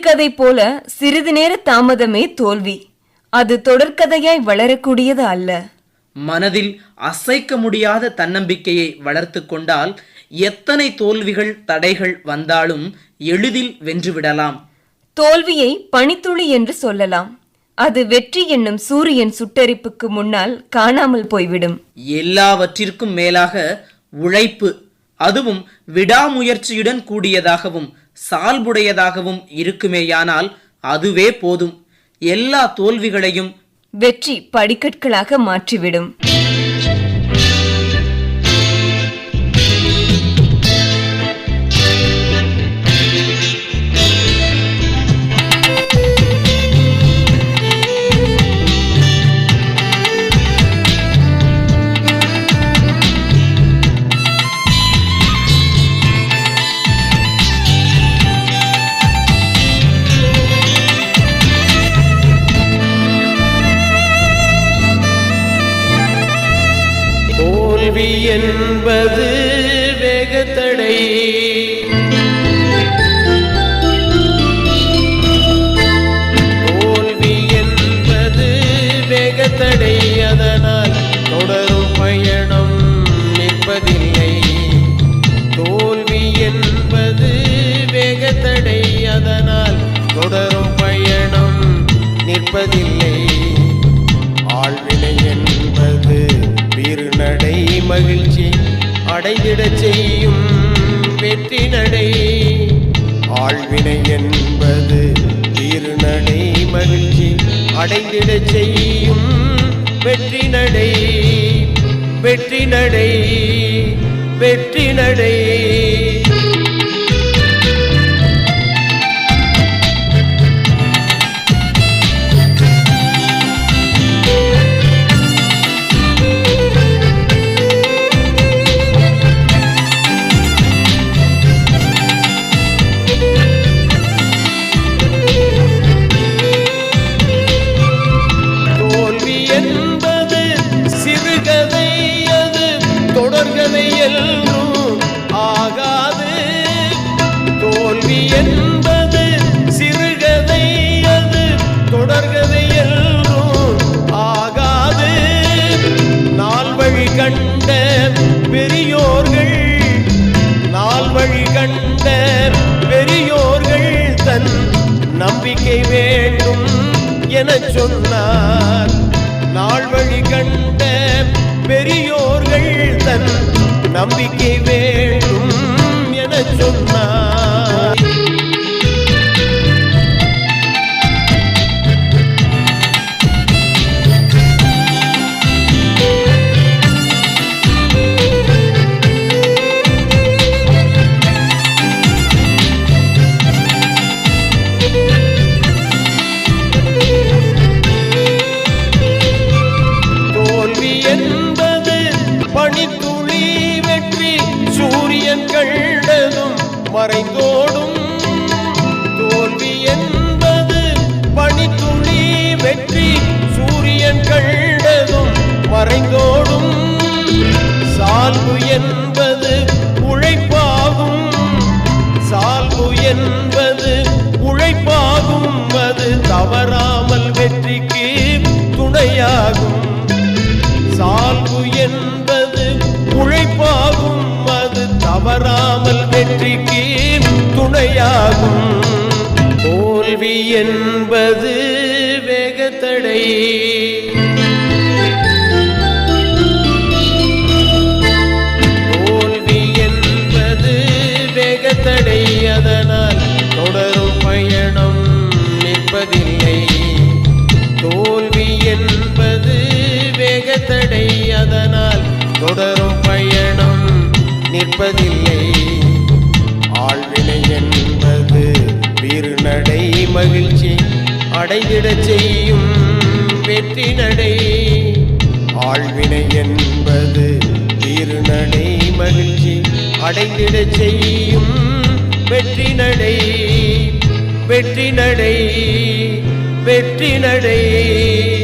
சிறுகதை போல சிறிது நேர தாமதமே தோல்வி. அது தொடர்கதையாய் வளரக்கூடியது அல்ல. மனதில் அசைக்க முடியாத தன்னம்பிக்கையை வளர்த்து கொண்டால் எத்தனை தோல்விகள் தடைகள் வந்தாலும் எளிதில் வென்றுவிடலாம் தோல்வியை பனித்துளி என்று சொல்லலாம். அது வெற்றி என்னும் சூரியன் சுட்டெரிப்புக்கு முன்னால் காணாமல் போய்விடும். எல்லாவற்றிற்கும் மேலாக உழைப்பு அதுவும் விடாமுயற்சியுடன் கூடியதாகவும் சால்புடையதாகவும் இருக்குமேயானால் அதுவே போதும். எல்லா தோல்விகளையும் வெற்றி படிக்கற்களாக மாற்றிவிடும். தோல்வி என்பது வேகத்தடை. தோல்வி என்பது வேகத்தடை. அதனால் தொடரும் பயணம் நிற்பதில்லை. தோல்வி என்பது வேகத்தடை. அதனால் தொடரும் பயணம் நிற்பதில்லை. மகிழ்ச்சி அடைந்திடச் செய்யும் வெற்றி நடை ஆழ்வினை என்பது வீறுநடை மகிழ்ச்சி அடைந்திடச் செய்யும் வெற்றி நடை வெற்றி நடை வெற்றி நடை என சொன்னார். நாள் வழி கண்ட பெரியோர்கள் தன் நம்பிக்கை வேண்டும் என சொன்னார். கண்டதும் மறைந்தோடும். தோல்வி என்பது பனித்துளி வெற்றி சூரியன் கண்டதும் மறைந்தோடும். சால்பு என்பது உழைப்பாகும். சால்பு என்பது உழைப்பாகும். அது தவறாமல் வெற்றிக்கு துணையாகும். சால்பு என்பது தோல்வி என்பது வேகத்தடை. தோல்வி என்பது வேகத்தடை. அதனால் தொடரும் பயணம் நிற்பதில்லை. தோல்வி என்பது வேகத்தடை. அதனால் தொடரும் பயணம் நிற்பதில்லை. அடைந்திடச் செய்யும் வெற்றி நடை. ஆழ்வினை என்பது திருநடை மகிழ்ச்சி. அடைந்திடச் செய்யும் வெற்றி நடை. வெற்றி நடை வெற்றி நடை.